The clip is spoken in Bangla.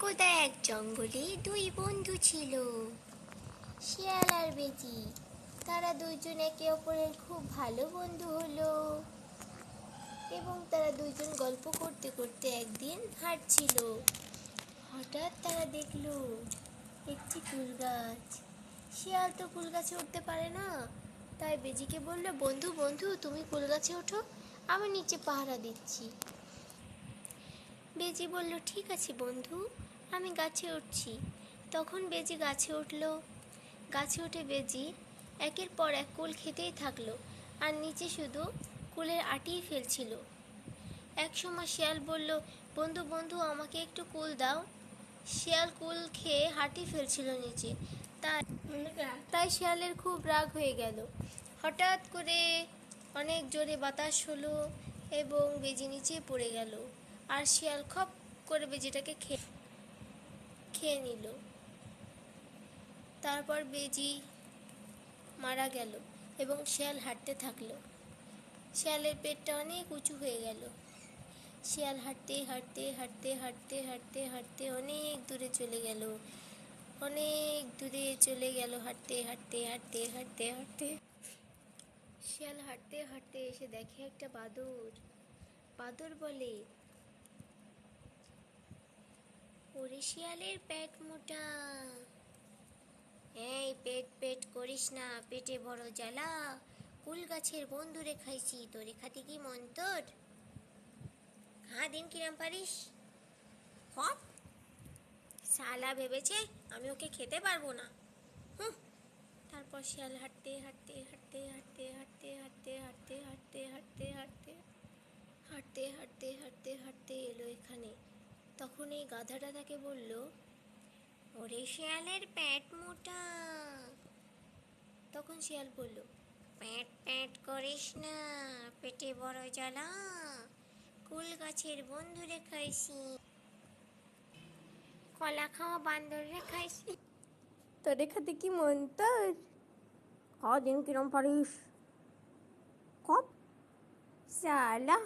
একদা এক জঙ্গলে দুই বন্ধু ছিল, শিয়াল আর বেজি। তারা দুইজন একে অপরের খুব ভালো বন্ধু হলো এবং তারা দুইজন গল্প করতে করতে একদিন হাঁটছিল। হঠাৎ তারা দেখল একটি কুল গাছ। শিয়াল তো কুল গাছে উঠতে পারে না, তাই বেজিকে বলল, বন্ধু বন্ধু, তুমি কুল গাছে ওঠো, আমি নিচে পাহারা দিচ্ছি। বেজি বলল, ঠিক আছে বন্ধু, আমি গাছে উঠছি। তখন বেজি গাছে উঠল। গাছে উঠে বেজি একের পর এক কুল খেতেই থাকল আর নিচে শুধু কুলের আটিই ফেলছিল। এক সময় শিয়াল বলল, বন্ধু বন্ধু, আমাকে একটু কুল দাও। শিয়াল কুল খেয়ে হাঁটি ফেলছিল নিচে। তাই তাই শিয়ালের খুব রাগ হয়ে গেল। হঠাৎ করে অনেক জোরে বাতাস হলো এবং বেজি নিচে পড়ে গেল। আর শিয়াল খপ করে বেজিটাকে খেয়ে খেয়ে নিল। তারপর বেজি মারা গেল এবং শিয়াল হাঁটতে থাকল। শিয়ালের পেটটা অনেক উঁচু হয়ে গেল। শিয়াল হাঁটতে হাঁটতে হাঁটতে হাঁটতে হাঁটতে হাঁটতে অনেক দূরে চলে গেল। অনেক দূরে চলে গেল হাঁটতে হাঁটতে হাঁটতে হাঁটতে হাঁটতে। শিয়াল হাঁটতে হাঁটতে এসে দেখে একটা বাদর। বাদর বলে ওরে শিয়ালের পেট মোটা। এই পেট পেট করিস না, পেটে বড় জ্বালা। কুল গাছের বন্ধুরে খাইছি, তোরে খাতি কি মন তোর? খা দিন কিরাম পারিস? হপ শালা ভেবেছে আমি ওকে খেতে পারব না। হুঁ, তারপর শিয়াল হাঁটতে হাঁটতে হাঁটতে। তখন এই গাধাটা তাকে বলল, ওরে শিয়ালের প্যাট মোটা। তখন শিয়াল বলল, প্যাট প্যাট করিস না, পেটে বড় জ্বালা। কুল গাছের বন্ধুরে খাইছি কলা খাওয়া বান্দরে খাইছি তোরে খাতে কি মন তোর? দিন কিরম পারিস? কপ? সালা